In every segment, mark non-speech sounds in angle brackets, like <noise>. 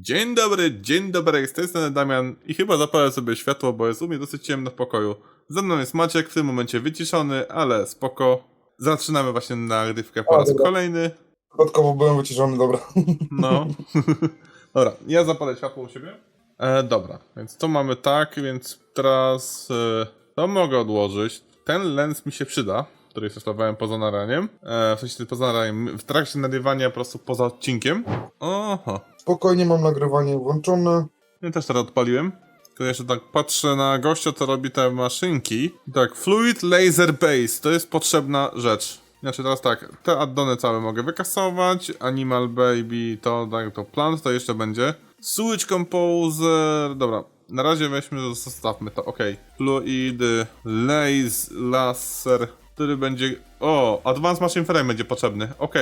Dzień dobry, dzień dobry, z tej strony Damian i chyba zapalę sobie światło, bo jest u mnie dosyć ciemno w pokoju. Ze mną jest Maciek, w tym momencie wyciszony, ale spoko. Zaczynamy właśnie nagrywkę po A, raz dobra. kolejny. Przypadkowo byłem wyciszony, dobra. <laughs> No. <laughs> dobra, ja zapalę światło u siebie. E, dobra, więc to mamy tak, więc teraz e, to mogę odłożyć. Ten lens mi się przyda, który testowałem poza naraniem. E, w sensie poza naraniem, w trakcie nagrywania po prostu poza odcinkiem. Oho. Spokojnie mam nagrywanie włączone. Ja też teraz odpaliłem. Tylko jeszcze tak patrzę na gościa, co robi te maszynki. Tak, Fluid Laser Base to jest potrzebna rzecz. Znaczy teraz tak, te addony całe mogę wykasować. Animal Baby to, tak, to plant to jeszcze będzie. Switch Composer, dobra. Na razie weźmy, zostawmy to, ok. Fluid Laser, który będzie... O, Advanced Machine Frame będzie potrzebny, ok.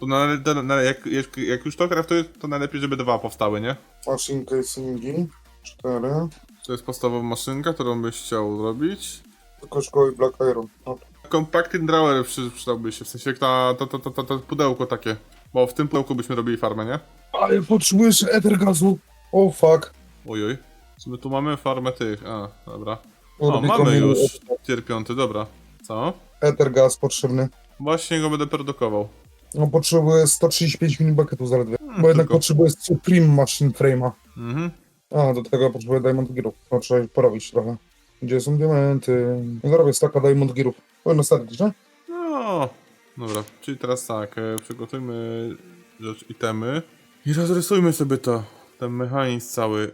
To na, na, na, jak, jak, jak już to craftuję, to najlepiej, żeby dwa powstały, nie? Machine casingi. Cztery. To jest podstawowa maszynka, którą byś chciał zrobić. Tylko szkoły Black Iron. No. Compacting Drawer przy, przydałby się, w sensie jak ta, to, to, to, to, to pudełko takie. Bo w tym pudełku byśmy robili farmę, nie? Ale potrzebujesz ether gazu. O fuck. Ojoj. Co my tu mamy? Farmę tych, a, dobra. O, Robię mamy kombinu- już. Tier 5, dobra. Co? Ether gaz potrzebny. Właśnie go będę produkował. No potrzebuję 135 mini bucketów zaledwie. Hmm, Bo jednak tylko- potrzebuję Supreme Machine Frame'a. Mhm. A, do tego potrzebuję Diamond Gearów. No trzeba porobić trochę. Gdzie są diamenty? No Zrobię staka Diamond Gearów. Powinno starczyć, nie? No. Dobra, czyli teraz tak, e, przygotujmy rzecz itemy. I rozrysujmy sobie to. Ten mechanizm cały.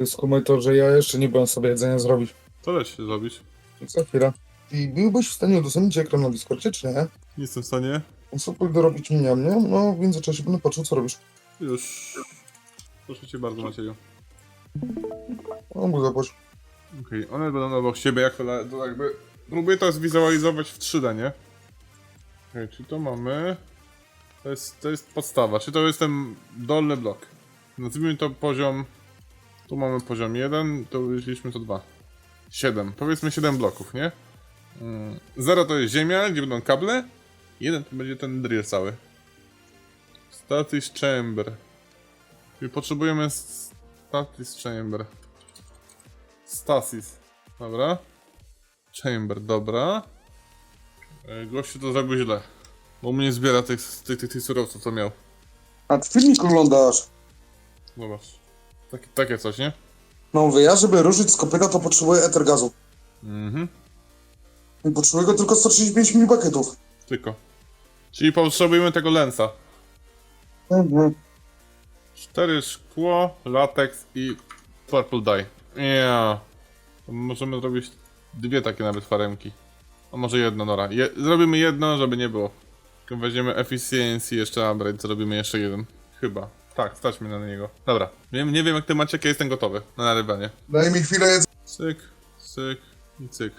E, Skumaj to, że ja jeszcze nie byłem sobie jedzenia zrobić. co się zrobić? Za chwilę. I byłbyś w stanie udostępnić ekran na Discordzie, czy nie? Nie jestem w stanie. Co pójdę robić mnie, mnie? No w międzyczasie będę patrzył, co robisz. Już. Proszę cię bardzo, Macieju. No, bo zapłać. Okej, one będą obok siebie, jak to, to jakby... Próbuję to zwizualizować w 3D, nie? Okej, czy to mamy... To jest, to jest podstawa, czy to jest ten dolny blok? Nazwijmy to poziom... Tu mamy poziom 1, to jeśliśmy to 2. 7, powiedzmy 7 bloków, nie? 0 to jest ziemia, gdzie będą kable. 1 to będzie ten drill cały. Status chamber. Czyli potrzebujemy status chamber. Stasis. Dobra. Chamber, dobra. E, Gościu to zrobił źle. Bo mnie zbiera tych, tych, tych, tych surowców, co miał. A ty filmik oglądasz? Zobacz. Takie, takie coś, nie? No mówię, ja żeby ruszyć z kopyta to potrzebuję ether gazu. Mhm. Potrzebuję go tylko 135 mini bucketów. Tylko. Czyli potrzebujemy tego lensa. Mhm. Cztery szkło, latex i purple dye. Yeah. Możemy zrobić dwie takie nawet faremki. A może jedno, Nora. Je zrobimy jedno, żeby nie było. Tylko weźmiemy efficiency, jeszcze upgrade, zrobimy jeszcze jeden. Chyba. Tak, stać mnie na niego. Dobra. Wiem, nie wiem jak ty macie, ja jestem gotowy na narywanie. Daj mi chwilę. Cyk, cyk i cyk.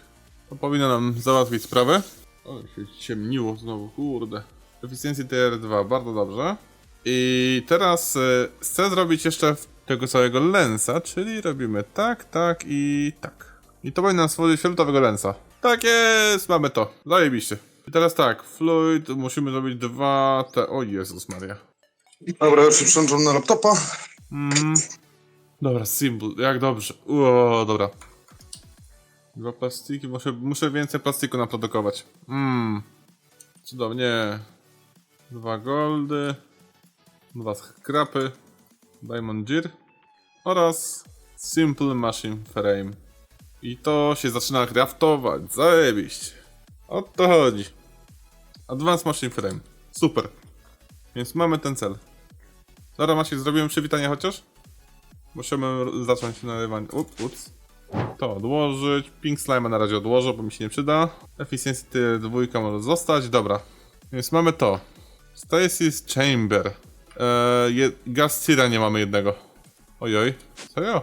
To powinno nam załatwić sprawę. O, się ciemniło znowu, kurde. Efficiency TR2, bardzo dobrze. I teraz y, chcę zrobić jeszcze tego całego lensa, czyli robimy tak, tak i tak. I to powinno nam stworzyć fioletowego lensa. Tak jest, mamy to. Zajebiście. I teraz tak, fluid, musimy zrobić dwa te... O Jezus Maria. Dobra, już się przełączam na laptopa. Mhm. Dobra, symbol, jak dobrze. Uo, dobra. Dwa plastiki, muszę, muszę więcej plastiku naprodukować. Mmm. Cudownie. Dwa goldy. Dwa skrapy. Diamond Gear. Oraz Simple Machine Frame. I to się zaczyna craftować. Zajebiście. O to chodzi. Advanced Machine Frame. Super. Więc mamy ten cel. Dobra, Maciek, zrobiłem przywitanie chociaż? Musimy zacząć nalewanie. Ups. To odłożyć. Pink slime na razie odłożę, bo mi się nie przyda. Efficiency dwójka może zostać. Dobra. Więc mamy to. Stasis Chamber. Eee, je, gas tira nie mamy jednego. Ojoj. Serio?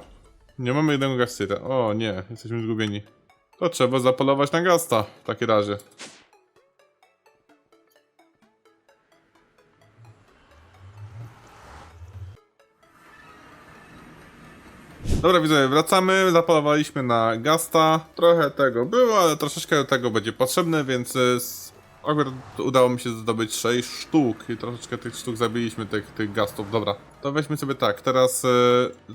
Nie mamy jednego gas tira. O nie, jesteśmy zgubieni. To trzeba zapolować na gasta w takim razie. Dobra widzowie, wracamy, zapalowaliśmy na Gasta. Trochę tego było, ale troszeczkę tego będzie potrzebne, więc y, s- Akurat udało mi się zdobyć 6 sztuk i troszeczkę tych sztuk zabiliśmy, tych, tych gastów. Dobra, to weźmy sobie tak, teraz e,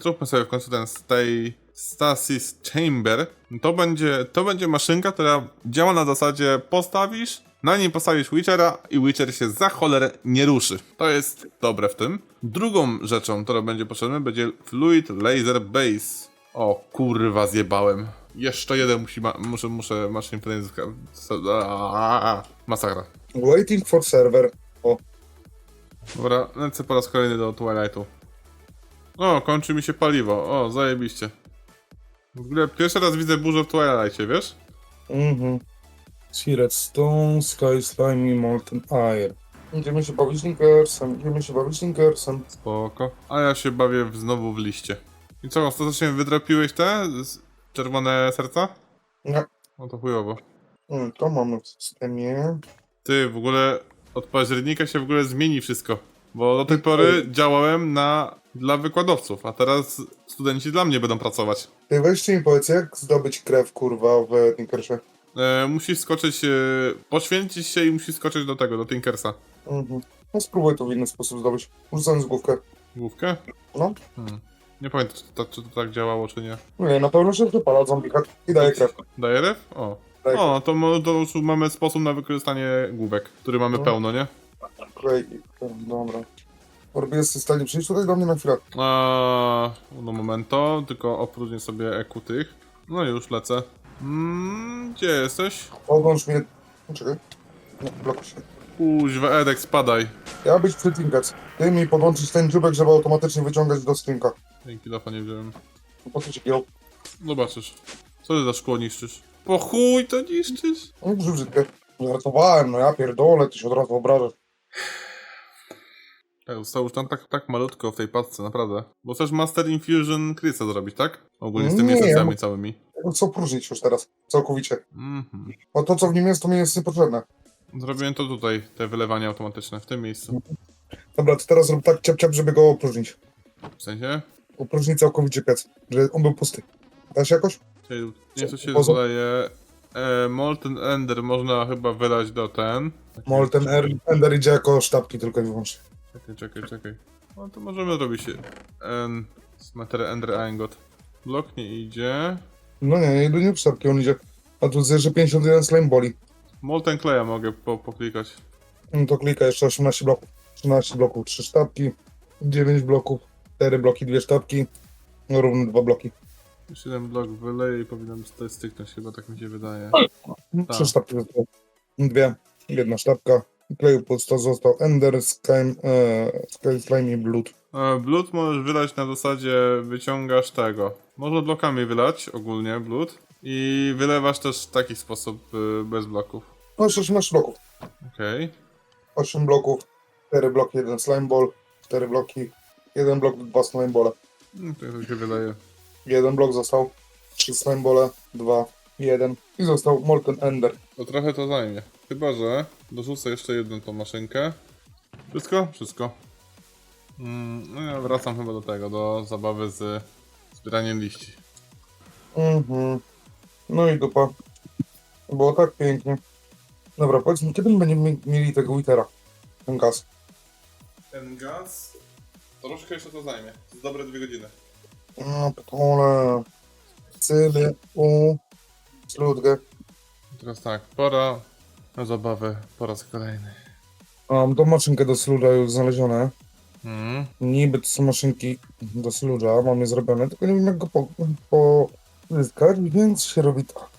zróbmy sobie w końcu ten stay stasis chamber. To będzie, to będzie maszynka, która działa na zasadzie postawisz, na niej postawisz Witchera i Witcher się za cholerę nie ruszy. To jest dobre w tym. Drugą rzeczą, która będzie potrzebna, będzie Fluid Laser Base. O kurwa, zjebałem. Jeszcze jeden musi ma muszę, muszę maszyn Masakra. Waiting for server. O, Dobra, lecę po raz kolejny do Twilightu. O, kończy mi się paliwo. O, zajebiście. W ogóle pierwszy raz widzę burzę w Twilightie, wiesz? mhm. Sea Redstone, Sky Slimy, Molten Air. Idziemy się bawić Linkersem, idziemy się bawić Linkersem. Spoko. A ja się bawię w, znowu w liście. I co, ostatecznie wytropiłeś te z- czerwone serca? Nie, No to chujowo. to mamy w systemie. Ty, w ogóle od października się w ogóle zmieni wszystko. Bo do tej pory działałem na dla wykładowców, a teraz studenci dla mnie będą pracować. Ty weźcie mi powiedz, jak zdobyć krew, kurwa, w Linkersie. E, musisz skoczyć, e, poświęcić się i musisz skoczyć do tego, do Tinkersa. Mhm. No spróbuj to w inny sposób zdobyć. Rzucając główkę. Główkę? No. Hmm. Nie pamiętam, czy to, czy to tak działało, czy nie. Nie, na pewno się wypala zombie i daje krew. Daje ref? O. Daje O, to, mo- to już mamy sposób na wykorzystanie główek, który mamy No. pełno, nie? Klej, dobra. Orby jest w stanie przyjść tutaj do mnie na chwilę. A, no momento, tylko opróżnię sobie eku tych. No i już lecę. Mm, gdzie jesteś? Podłącz mnie... Czekaj. Nie, blokuj się. Kuźwa, Edek, spadaj. Ja być przy Tinkers. Ty mi podłączyć ten dziubek, żeby automatycznie wyciągać do skrzynka. Dzięki, lafa nie wziąłem. Po co ci giął? Zobaczysz. Co ty za szkło niszczysz? Po chuj to niszczysz? No brzydkie. Żartowałem, no ja pierdolę, ty się od razu obrażasz. Tak, zostało już tam tak, tak malutko w tej paczce, naprawdę. Bo chcesz Master Infusion Chrisa zrobić, tak? Ogólnie z tymi Nie, esencjami całymi. Co próżnić już teraz, całkowicie. Mhm. Bo to, co w nim jest, to mi jest niepotrzebne. Zrobiłem to tutaj, te wylewania automatyczne, w tym miejscu. Dobra, to teraz rób tak ciap ciap, żeby go opróżnić. W sensie? Opróżnić całkowicie piec, żeby on był pusty. Da się jakoś? Czyli Nie, co się dodaje. E, Molten Ender można chyba wylać do ten. Molten Air, Ender idzie jako sztabki tylko i wyłącznie. Czekaj, czekaj, czekaj. No to możemy zrobić en, Smeter Ender Angot. Blok nie idzie. No nie, jedynie w sztabki on idzie. A tu zjeżdża 51 slime boli. Molten Claya mogę po, poklikać. No to klika jeszcze 18 bloków. 13 bloków, 3 sztabki. 9 bloków, 4 bloki, 2 sztabki. No równo 2 bloki. Już jeden blok wyleję i powinnam tutaj styknąć, chyba tak mi się wydaje. No, Tak. 3 sztabki zostały. Dwie, jedna sztabka. Kleju pusto został Ender, Sky, e, Sky Slime i Blood. E, Blood możesz wylać na zasadzie wyciągasz tego. Można blokami wylać ogólnie blood. I wylewasz też w taki sposób y, bez bloków. No jeszcze 18 bloków. Okej. 8 bloków, 4 bloki, 1 slime ball, 4 bloki, 1 blok, 2 slime bole. No to tak się wydaje. Jeden blok został, 3 slime bole, 2, 1 i został Molten Ender. To trochę to zajmie. Chyba, że dorzucę jeszcze jedną tą maszynkę. Wszystko? Wszystko. Mm, no ja wracam chyba do tego, do zabawy z zbieraniem liści. Mhm. No i dupa. Było tak pięknie. Dobra, powiedz mi, kiedy my będziemy mi- mieli tego Witera? Ten gaz. Ten gaz... Troszkę jeszcze to zajmie. Z dobre dwie godziny. No, pitole. Cyly, u, sludgę. Teraz tak, pora na zabawę po raz kolejny. Mam tą maszynkę do sludża już znalezione. Mm. Niby to są maszynki do sludża, mam je zrobione, tylko nie wiem jak go po, pozyskać, więc się robi tak.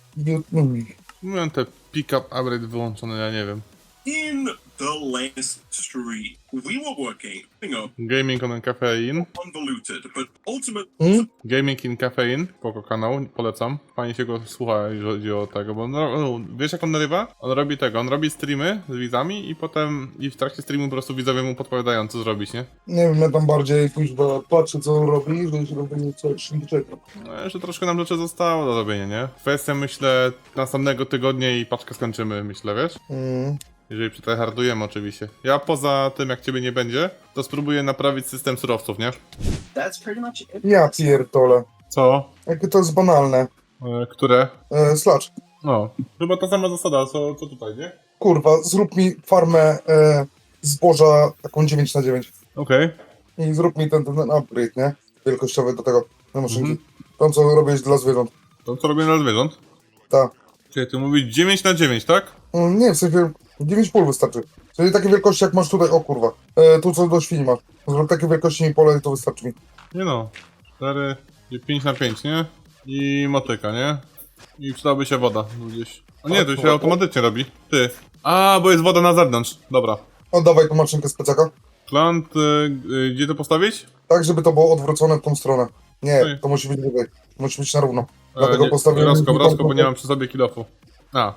Miałem te pick-up upgrade wyłączone, ja nie wiem. In the last stream, we were working up Gaming on Caffeine. convoluted, but ultimate Hmm? Gaming in Caffeine, spoko kanał, polecam. Fajnie się go słucha, jeżeli chodzi o tego, bo on, no, wiesz jak on narywa? On robi tego, on robi streamy z widzami i potem i w trakcie streamu po prostu widzowie mu podpowiadają co zrobić, nie? Nie wiem, ja tam bardziej kuźwa patrzę co on robi, że się robi coś nie czeka. No jeszcze troszkę nam rzeczy zostało do robienia, nie? Kwestia myślę następnego tygodnia i paczkę skończymy, myślę, wiesz? Mm. Jeżeli przetryhardujemy oczywiście. Ja poza tym jak ciebie nie będzie, to spróbuję naprawić system surowców, nie? That's pretty much it. Ja pierdolę. Co? Jakie to jest banalne. E, które? E, slacz. No, chyba ta sama zasada, co, co tutaj, nie? kurwa, zrób mi farmę e, zboża taką 9 na 9 Okej. i zrób mi ten, ten, ten upgrade, nie? Wielkościowy do tego, na maszynki. Mhm. Tam co robisz dla zwierząt. To co robię dla zwierząt? Tak. Czyli ty mówisz 9 na 9, tak? Mm, Nie, w sensie 9 pól wystarczy. Czyli takie wielkości jak masz tutaj, o kurwa. E, tu co do świni masz. Zrób takie wielkości mi pole i to wystarczy mi. Nie no. 4, 5 na 5, nie? I motyka, nie? I przydałaby się woda gdzieś. O nie, to się automatycznie robi. Ty. A, bo jest woda na zewnątrz. Dobra. Oddawaj tu maszynkę z plecaka. Plant, y, y, gdzie to postawić? Tak, żeby to było odwrócone w tą stronę. Nie, Ej. to musi być tutaj. Musi być na równo. E, Dlatego nie, postawiłem... Rozko, rozko, bo nie mam przy sobie kilofu. A.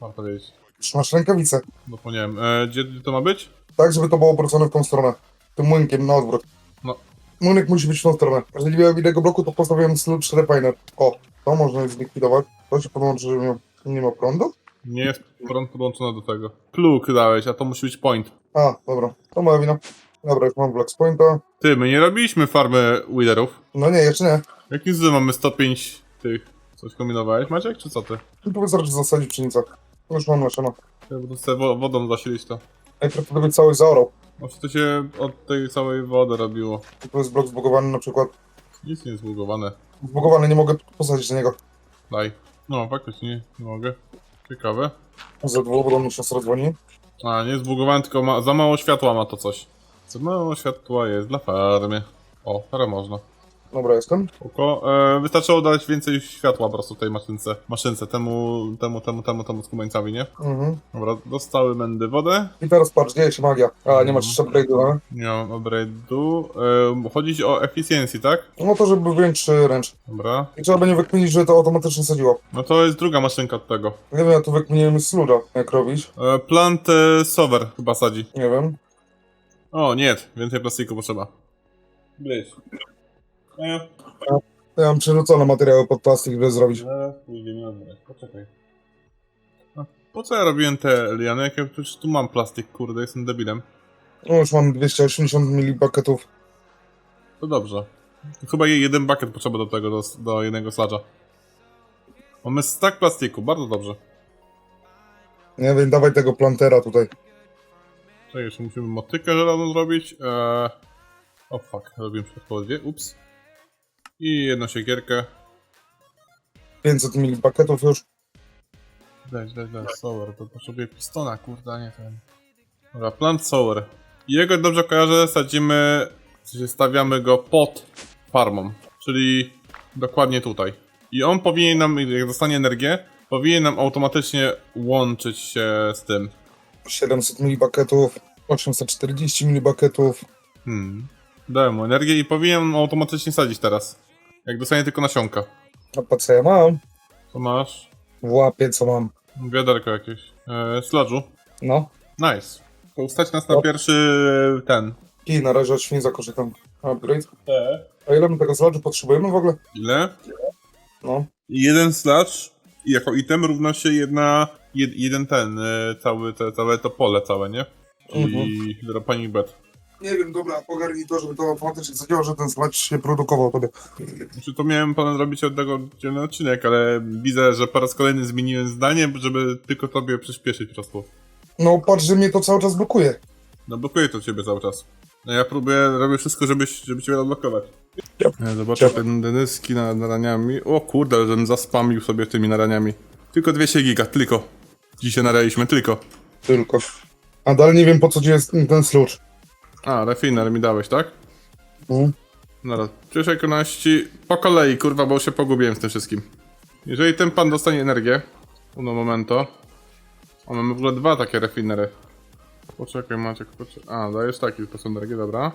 Warto wiedzieć. Masz rękawice. Zapomniałem. E, gdzie, gdzie to ma być? Tak, żeby to było obrócone w tą stronę. Tym młynkiem na odwrót. No. Młynek musi być w tą stronę. Jeżeli miałem innego bloku, to postawiłem sludge refiner. O, to można zlikwidować. To się podłączy, że nie, nie ma prądu? Nie jest prąd podłączony do tego. Plug dałeś, a to musi być point. A, dobra. To moja wina. Dobra, już mam Black Pointa. Ty, my nie robiliśmy farmy widerów. No nie, jeszcze nie. Jakim mamy 105 tych... Coś kombinowałeś, Maciek, czy co ty? I tu wystarczy zasadzić pszenicę. Już mam nasiona. Ja będę sobie wo- wodą zasilić to. To by cały zaorał. Może to się od tej całej wody robiło. I tu jest blok zbugowany na przykład. Nic nie jest zbugowane. Zbugowany, nie mogę posadzić na niego. Daj. No, faktycznie nie, nie mogę. Ciekawe. Za dwóch, mnie siostra dzwoni. A, nie jest zbugowany, tylko ma, za mało światła ma to coś. Za mało światła jest dla farmy. O, teraz można. Dobra, jestem. Oko. E, wystarczyło dać więcej światła po prostu tej maszynce. Maszynce, temu, temu, temu, temu, temu z kumeńcami, nie? Mhm. Dobra, dostały mędy wodę. I teraz patrz, dzieje się magia. A, nie masz jeszcze upgrade'u? Nie mam upgrade'u. E, chodzi ci o efficiency, tak? No to, żeby większy ręcz. Dobra. I trzeba będzie wykminić, że to automatycznie sadziło. No to jest druga maszynka od tego. Nie wiem, ja tu wykminiłem sluda, jak robić. E, plant e, sower chyba sadzi. Nie wiem. O, nie, więcej plastiku potrzeba. Gryź. E, Ja mam przerzucone materiały pod plastik, żeby zrobić. zaraz pójdziemy odbrać. Poczekaj. A po co ja robiłem te liany, jak ja przecież tu mam plastik, kurde, jestem debilem. No już mam 280 mili bucketów. To dobrze. Chyba je- jeden bucket potrzeba do tego, do, do jednego sladża. Mamy stack plastiku, bardzo dobrze. Nie wiem, dawaj tego plantera tutaj. Czekaj, jeszcze musimy motykę żelazną zrobić. Eee... O fuck, robiłem przypadkowo dwie, ups. I jedną siekierkę. 500 mili bucketów już. Daj, daj, daj, sour, to potrzebuję pistona, kurde, a nie ten. Dobra, plant. I Jego dobrze kojarzę, sadzimy, w sensie stawiamy go pod farmą, czyli dokładnie tutaj. I on powinien nam, jak dostanie energię, powinien nam automatycznie łączyć się z tym. 700 mili bucketów. 840 mili bucketów. Hmm. Dałem mu energię i powinien automatycznie sadzić teraz. Jak dostanie tylko nasionka. A po co ja mam? To masz W łapie co mam. wiaderko jakieś. Eee, sladżu. No. Nice. To ustać nas na No. pierwszy ten. I na razie od świń zakorzystam. Upgrade. A ile my tego sladżu potrzebujemy w ogóle? Ile? No. Jeden sludge jako item równa się jedna, jed, jeden ten, e, cały, te, całe to pole całe, nie? Czyli mhm. panic bed. Nie wiem, dobra, ogarnij to, żeby to automatycznie zadziałało, że ten sludge się produkował tobie. Znaczy to miałem plan robić od tego oddzielny odcinek, ale widzę, że po raz kolejny zmieniłem zdanie, żeby tylko tobie przyspieszyć po prostu. No patrz, że mnie to cały czas blokuje. No blokuje to ciebie cały czas. No ja próbuję, robię wszystko, żebyś, żeby ciebie odblokować. Yep. Ja zobaczę ten denyski na naraniami. O kurde, żebym zaspamił sobie tymi naraniami. Tylko 200 giga, tylko. Dzisiaj naraliśmy, tylko. Tylko. A dalej nie wiem po co ci jest ten sludge. A, refiner mi dałeś, tak? Mm. Zaraz. Przyszłej kolejności po kolei, kurwa, bo się pogubiłem z tym wszystkim. Jeżeli ten pan dostanie energię, uno momento. O, mamy w ogóle dwa takie refinery. Poczekaj, Maciek, poczekaj. A, dajesz taki po prostu energię, dobra.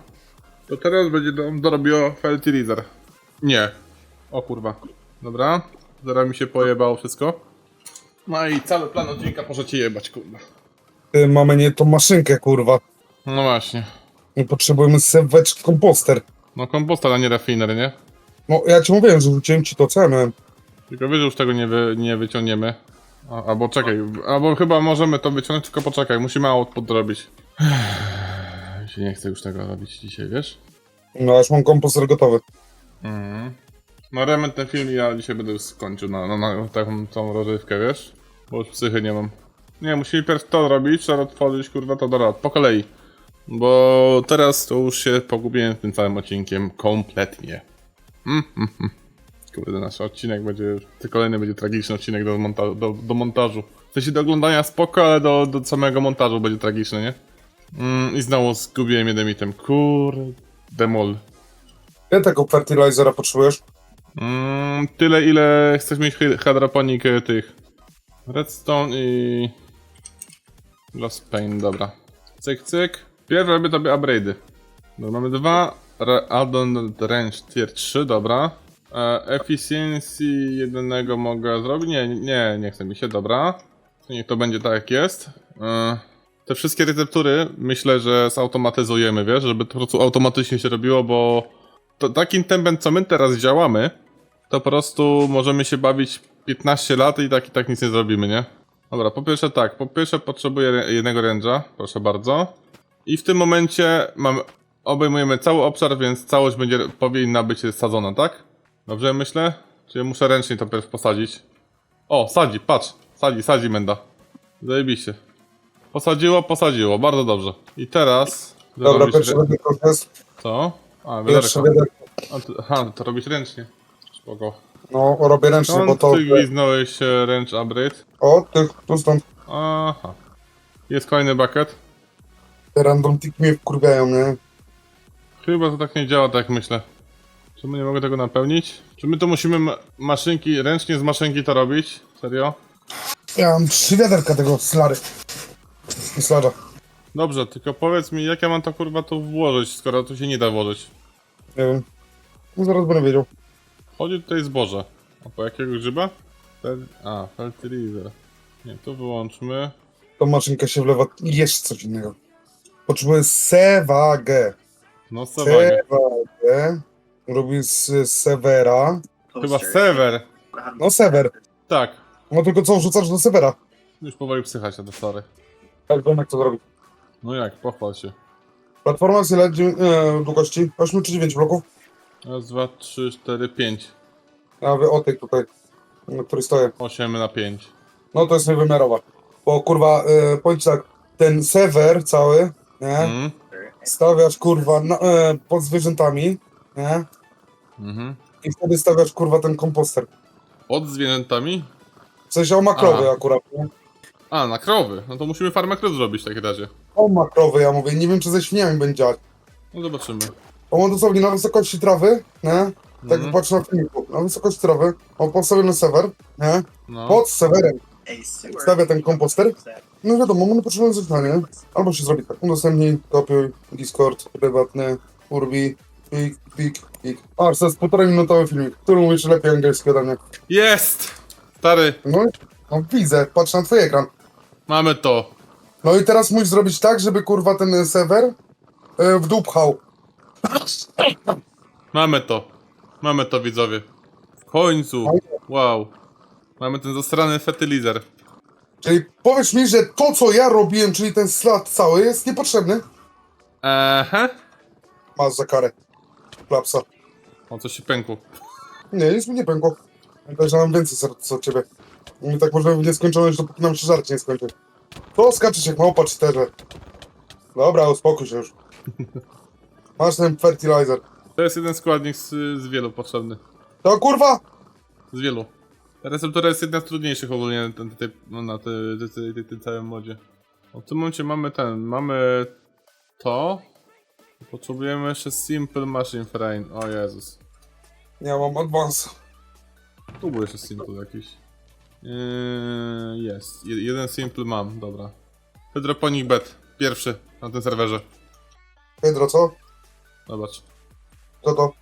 To teraz będzie do, dorobiło fertilizer. Nie. O kurwa. Dobra. Zaraz mi się pojebało wszystko. No i cały plan odcinka możecie jebać, kurwa. Mamy nie tą maszynkę, kurwa. No właśnie. Nie potrzebujemy sewecz komposter. No komposter, a nie refiner, nie? No, ja ci mówiłem, że rzuciłem ci to, miałem. Tylko wiesz, że już tego nie, wy, nie wyciągniemy. A, albo czekaj, albo chyba możemy to wyciągnąć, tylko poczekaj, musimy output robić. Mi się nie chce już tego robić dzisiaj, wiesz? No, aż mam komposter gotowy. Mhm. No remont ten film ja dzisiaj będę już skończył na, na, na taką tą rozrywkę, wiesz? Bo już psychy nie mam. Nie, musimy pierw to robić, trzeba otworzyć, kurwa, to dobra, po kolei. Bo teraz to już się pogubiłem tym całym odcinkiem kompletnie. Mm, mm, mm. Kurde, nasz odcinek będzie, ten kolejny będzie tragiczny odcinek do, monta- do, do montażu. W sensie do oglądania spoko, ale do, do samego montażu będzie tragiczny, nie? Mm, I znowu zgubiłem jeden item. Kurde, mol. Ile tego fertilizera potrzebujesz? Mm, tyle ile chcesz mieć hy- hydroponik y, tych. Redstone i... Glass pane, dobra. Cyk, cyk. Pierw robię tobie upgrade'y. No, mamy dwa. Re- Addon range tier 3, dobra. E, efficiency jednego mogę zrobić? Nie, nie, nie chce mi się, dobra. Niech to będzie tak jak jest. E, te wszystkie receptury myślę, że zautomatyzujemy, wiesz, żeby to po prostu automatycznie się robiło, bo to takim tempem, co my teraz działamy, to po prostu możemy się bawić 15 lat i tak i tak nic nie zrobimy, nie? Dobra, po pierwsze tak, po pierwsze potrzebuję jednego range'a, proszę bardzo. I w tym momencie mamy, obejmujemy cały obszar, więc całość będzie, powinna być sadzona, tak? Dobrze myślę? Czyli muszę ręcznie to pierw posadzić. O, sadzi, patrz, sadzi, sadzi menda. Zajebiście. Posadziło, posadziło, bardzo dobrze. I teraz... Dobra, pierwszy wiaderko jest. Co? A, Pierwszy aha, to robić ręcznie. Spoko. No, robię ręcznie, bo Skąd to... ty gwiznąłeś e, ręcz upgrade? O, tych, tu stąd. Aha. Jest kolejny bucket? Te random tick mnie wkurwiają, nie? Chyba to tak nie działa, tak myślę. Czemu nie mogę tego napełnić? Czy my to musimy ma- maszynki, ręcznie z maszynki to robić? Serio? Ja mam trzy wiaderka tego slary. I slarza. Dobrze, tylko powiedz mi, jak ja mam to kurwa tu włożyć, skoro tu się nie da włożyć? Nie wiem. No zaraz będę wiedział. Chodzi tutaj zboże. A po jakiego grzyba? Fel... A, fertilizer. Nie, to wyłączmy. Tą maszynkę się wlewa i jeszcze coś innego. Potrzebuję sewagę. No, sewagę. Sewagę. Robię z severa. Chyba sewer. No sewer. Tak. No tylko co wrzucasz do severa? Już powoli psychać na te stary. Tak wiem jak to zrobić. No jak, pochwal się. Platforma Dziewię- e, długości? 8 czy 9 bloków? Raz, dwa, trzy, cztery, pięć. A wy o tej tutaj, na której stoję. Osiem na pięć. No to jest niewymiarowa. Bo kurwa, e, powiedz tak, ten sewer cały, nie? Mhm. Stawiasz kurwa na, e, pod zwierzętami, nie? Mhm. I wtedy stawiasz kurwa ten komposter. Pod zwierzętami? W sensie on ma krowy Aha. akurat, nie? A, na krowy. No to musimy farmę krów zrobić w takim razie. On ma krowy, ja mówię, nie wiem czy ze świniami będzie działać. No zobaczymy. On ma dosłownie na wysokości trawy, nie? Tak Mhm. patrz na filmiku, na wysokości trawy, on postawiony sewer, nie? No. Pod sewerem stawia ten komposter. No wiadomo, one potrzebują zadania. Albo się zrobi tak, udostępnij, kopiuj, Discord, prywatny, Urbi, pik, pik, pik. A, to jest półtorej minutowy filmik, który mówisz lepiej angielski ode mnie. Jest! Stary, No, no widzę, patrz na twój ekran. mamy to. No i teraz musisz zrobić tak, żeby kurwa ten serwer e, w dół pchał. Mamy to. Mamy to, widzowie. W końcu. Wow. Mamy ten zastrany fertilizer. Czyli powiesz mi, że to co ja robiłem, czyli ten slat cały jest niepotrzebny. Aha. Masz za karę. Klapsa. O, coś się pękło. Nie, nic mi nie pękło. Pamiętaj, że mam więcej serc od ciebie. I tak możemy w nieskończoność, dopóki nam się żarcie nie skończy. To skaczesz jak małpa cheaterze. Dobra, uspokój się już. <laughs> Masz ten fertilizer. To jest jeden składnik z, z wielu potrzebny. To kurwa! Z wielu. Receptura jest jedna z trudniejszych ogólnie na, tej, no, na tej, tej, tej, całym modzie. No, w tym momencie mamy ten, mamy to. Potrzebujemy jeszcze Simple Machine Frame. O Jezus. Ja mam advance. Tu był jeszcze Simple jakiś. Yy, jest. Je- jeden Simple mam, dobra. Hydroponic Bed. Pierwszy na tym serwerze. Hydro, co? Zobacz. To to.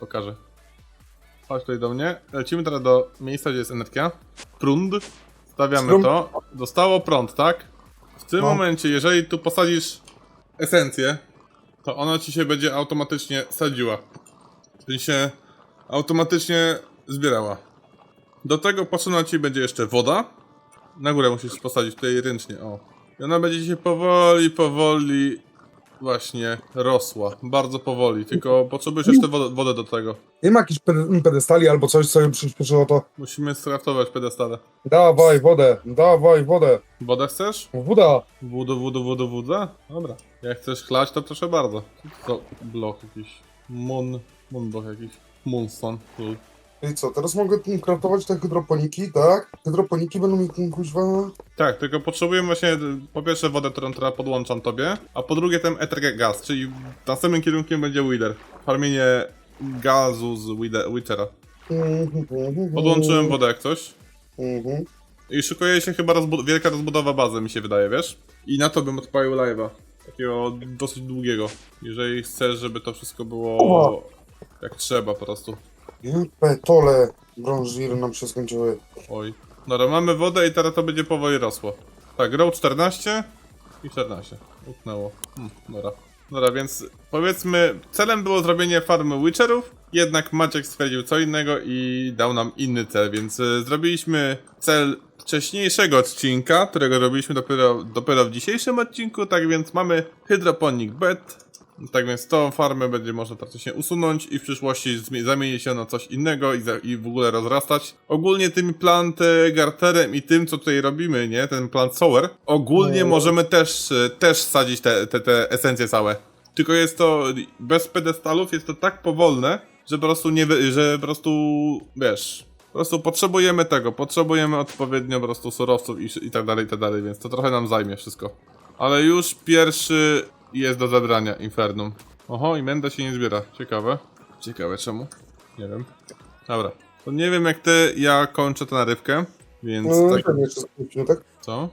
Pokażę. Chodź tutaj do mnie. Lecimy teraz do miejsca, gdzie jest energia. Prąd. Stawiamy Prąd. to. Dostało prąd, tak? W tym No. momencie, jeżeli tu posadzisz esencję, to ona ci się będzie automatycznie sadziła. Czyli się automatycznie zbierała. Do tego potrzebna ci będzie jeszcze woda. Na górę musisz posadzić tutaj ręcznie, o. I ona będzie się powoli, powoli właśnie rosła. Bardzo powoli, tylko potrzebujesz jeszcze wodę, wodę do tego. Nie ma jakichś ped- pedestali albo coś, co by przyspieszyło to. Musimy skraftować pedestale. Dawaj wodę, dawaj wodę. Wodę chcesz? Woda. Wodę, wodę, wodę, wodę? Dobra. Jak chcesz chlać, to proszę bardzo. To blok jakiś. Moon, moon block jakiś. Moonstone. lol. I co, teraz mogę kraftować te hydroponiki, tak? Hydroponiki będą mi mm, kuźwa... Tak, tylko potrzebujemy właśnie po pierwsze wodę, którą teraz podłączam tobie, a po drugie ten ether gaz, czyli następnym kierunkiem będzie Wither. Farmienie gazu z Wither- Withera. Podłączyłem wodę jak coś. Mhm. I szykuje się chyba rozbu- wielka rozbudowa bazy, mi się wydaje, wiesz? I na to bym odpalił live'a. Takiego dosyć długiego. Jeżeli chcesz, żeby to wszystko było jak trzeba po prostu. Ja petole brąziry nam się skończyły. Oj. Dobra, mamy wodę i teraz to będzie powoli rosło. Tak, row 14 i 14. Utnęło. Hmm, dobra. Dobra, więc powiedzmy, celem było zrobienie farmy Witcherów, jednak Maciek stwierdził co innego i dał nam inny cel, więc y, zrobiliśmy cel wcześniejszego odcinka, którego robiliśmy dopiero, dopiero w dzisiejszym odcinku, tak więc mamy Hydroponic Bed, tak więc tą farmę będzie można praktycznie usunąć i w przyszłości zamienić się na coś innego i, za, i w ogóle rozrastać. Ogólnie tym plant garterem i tym, co tutaj robimy, nie? Ten plant sower, ogólnie No. możemy też, e, też sadzić te, te, te esencje całe. Tylko jest to, bez pedestalów jest to tak powolne, że po prostu nie, że po prostu, wiesz, po prostu potrzebujemy tego, potrzebujemy odpowiednio po prostu surowców i, i tak dalej, i tak dalej, więc to trochę nam zajmie wszystko. Ale już pierwszy jest do zabrania Infernum. Oho, i Menda się nie zbiera. Ciekawe. Ciekawe czemu? Nie wiem. Dobra. To nie wiem jak ty, ja kończę tę narywkę, więc No, tak... tak. jeszcze z 5 minut, tak? Co?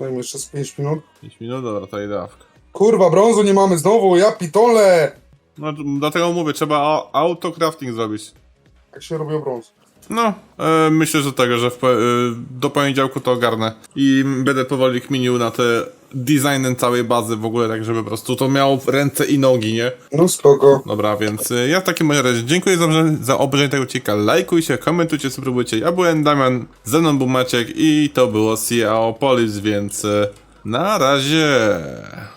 Dajmy jeszcze z 5 minut. 5 minut? Dobra, to idę awka. Kurwa, brązu nie mamy znowu, ja pitole! No, dlatego mówię, trzeba au- autocrafting zrobić. Jak się robił brąz? No, e, myślę, że tego, że w, e, do poniedziałku to ogarnę. I będę powoli kminił na te designem całej bazy w ogóle, tak żeby po prostu to miało ręce i nogi, nie? No spoko. Dobra, więc y, ja w takim razie dziękuję za, za obejrzenie tego odcinka. Lajkujcie, komentujcie, subskrybujcie. Ja byłem Damian, ze mną był Maciek i to było Sea Polis, więc y, na razie.